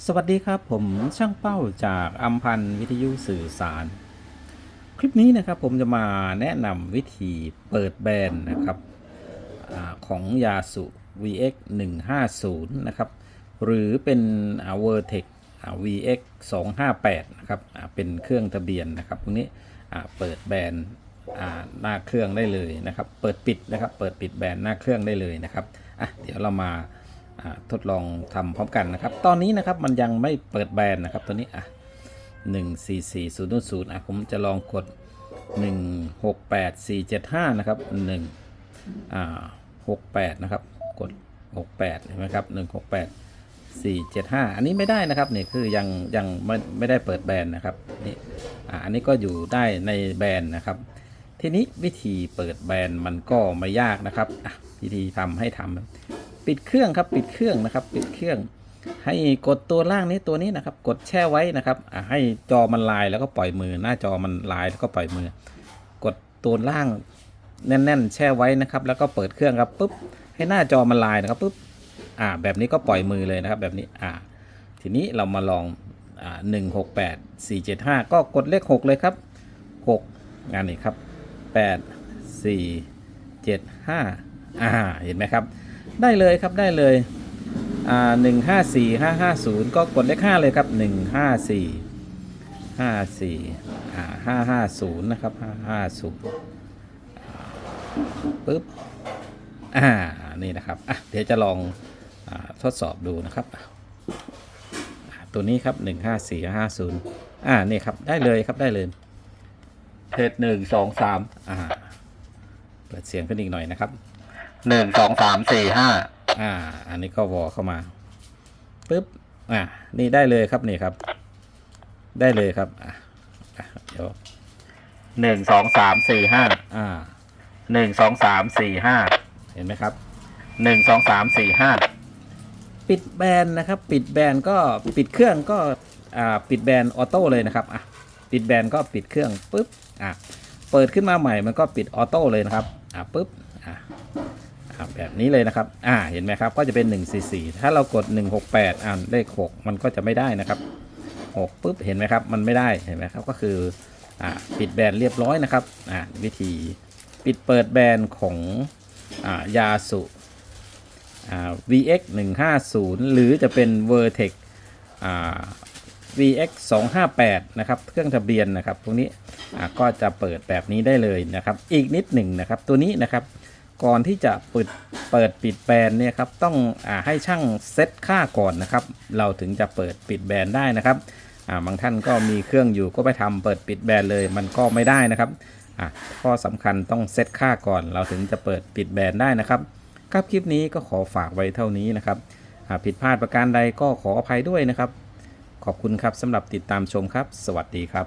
สวัสดีครับผมช่างเป้าจากอัมพันธ์วิทยุสื่อสาร คลิปนี้นะครับผมจะมาแนะนำวิธีเปิดแบรนด์นะครับอของยาสุ VX 150นะครับหรือเป็นเวอร์เทค VX 258นะครับเป็นเครื่องทะเบียนนะครับตรงนี้เปิดแบรนด์หน้าเครื่องได้เลยนะครับ เปิดปิดนะครับ เปิดปิดแบรนด์หน้าเครื่องได้เลยนะครับอะเดี๋ยวเรามา ทดลองทำพร้อมกันนะครับ ตอนนี้นะครับมันยังไม่เปิดแบรนด์นะครับตัวนี้อะหนึ่งสี่สี่ศูนย์ศูนย์อะผมจะลองกดหนึ่งหกแปดสี่เจ็ดห้านะครับหนึ่งอ่าหกแปดนะครับ กดหกแปดเห็นไหมครับหนึ่งหกแปดสี่เจ็ดห้าอันนี้ไม่ได้นะครับนี่คือยังยังไม่ไม่ได้เปิดแบรนด์นะครับนี่อ่าอันนี้ก็อยู่ได้ในแบรนด์นะครับ ทีนี้วิธีเปิดแบรนด์มันก็ไม่ยากนะครับอะวิธีทำให้ทำ ปิดเครื่องครับปิดเครื่องนะครับ ปิดเครื่อง ให้กดตัวล่างนี้ตัวนี้นะครับ กดแช่ไว้นะครับให้จอมันลายแล้วก็ปล่อยมือ หน้าจอมันลายแล้วก็ปล่อยมือ กดตัวล่างแน่น ๆ แช่ไว้นะครับ แล้วก็เปิดเครื่องครับปุ๊บให้หน้าจอมันลายนะครับปุ๊บอ่าแบบนี้ก็ปล่อยมือเลยนะครับ แบบนี้อ่า ทีนี้เรามาลองอ่าหนึ่งหกแปดสี่เจ็ดห้าก็กดเลขหกเลยครับหกงานนี้ครับแปดสี่เจ็ดห้าอ่าเห็นไหมครับ ได้เลยครับได้เลยอ่าหนึ่งห้าสี่ห้าห้าศูนย์ก็กดเลขห้าเลยครับหนึ่งห้าสี่ห้าสี่อ่าห้าห้าศูนย์นะครับห้าห้าศูนย์ปึ๊บอ่านี่นะครับอะเดี๋ยวจะลองอทดสอบดูนะครับ ตัวนี้ครับหนึ่งห้าสี่ห้าศูนย์อ่านี่ครับได้เลยครับได้เลยเพจหนึ่งสองสามอ่าเปิดเสียงขึ้นอีกหน่อยนะครับ หนึ่งสองสามสี่ห้าอ่า อันนี้ก็วอเข้ามาปึ๊บอ่านี่ได้เลยครับนี่ครับ ได้เลยครับอะอะเดี๋ยวหนึ่งสองสามสี่ห้าอ่าหนึ่งสองสามสี่ห้าเห็นไหมครับหนึ่งสองสามสี่ห้าปิดแบนนะครับ ปิดแบนก็ปิดเครื่องก็อ่าปิดแบนออโต้เลยนะครับอะปิดแบนก็ปิดเครื่องปึ๊บอะเปิดขึ้นมาใหม่มันก็ปิดออโต้เลยนะครับอะปึ๊บอะ อ่าแบบนี้เลยนะครับ อ่าเห็นไหมครับก็จะเป็น 144 ถ้าเรากด 168อ่านเลข 6 มันก็จะไม่ได้นะครับ 6ปุ๊บเห็นไหมครับ มันไม่ได้เห็นไหมครับก็คืออ่าปิดแบนเรียบร้อยนะครับอ่าวิธีปิดเปิดแบนของอ่ายาสุอ่า VX 150หรือจะเป็น Vertex อ่า VX 258นะครับ เครื่องทะเบียนนะครับ ตรงนี้อ่าก็จะเปิดแบบนี้ได้เลยนะครับ อีกนิดหนึ่งนะครับ ตัวนี้นะครับ ก่อนที่จะเปิดเปิดปิดแบรนด์เนี่ยครับต้องอาให้ช่างเซตค่าก่อนนะครับ เราถึงจะเปิดปิดแบรนด์ได้นะครับอ่าบางท่านก็มีเครื่องอยู่ก็ไปทำเปิดปิดแบรนด์เลยมันก็ไม่ได้นะครับอ่าข้อสำคัญต้องเซตค่าก่อน เราถึงจะเปิดปิดแบรนด์ได้นะครับ ครับคลิปนี้ก็ขอฝากไว้เท่านี้นะครับอ่าผิดพลาดประการใดก็ขออภัยด้วยนะครับ ขอบคุณครับสำหรับติดตามชมครับ สวัสดีครับ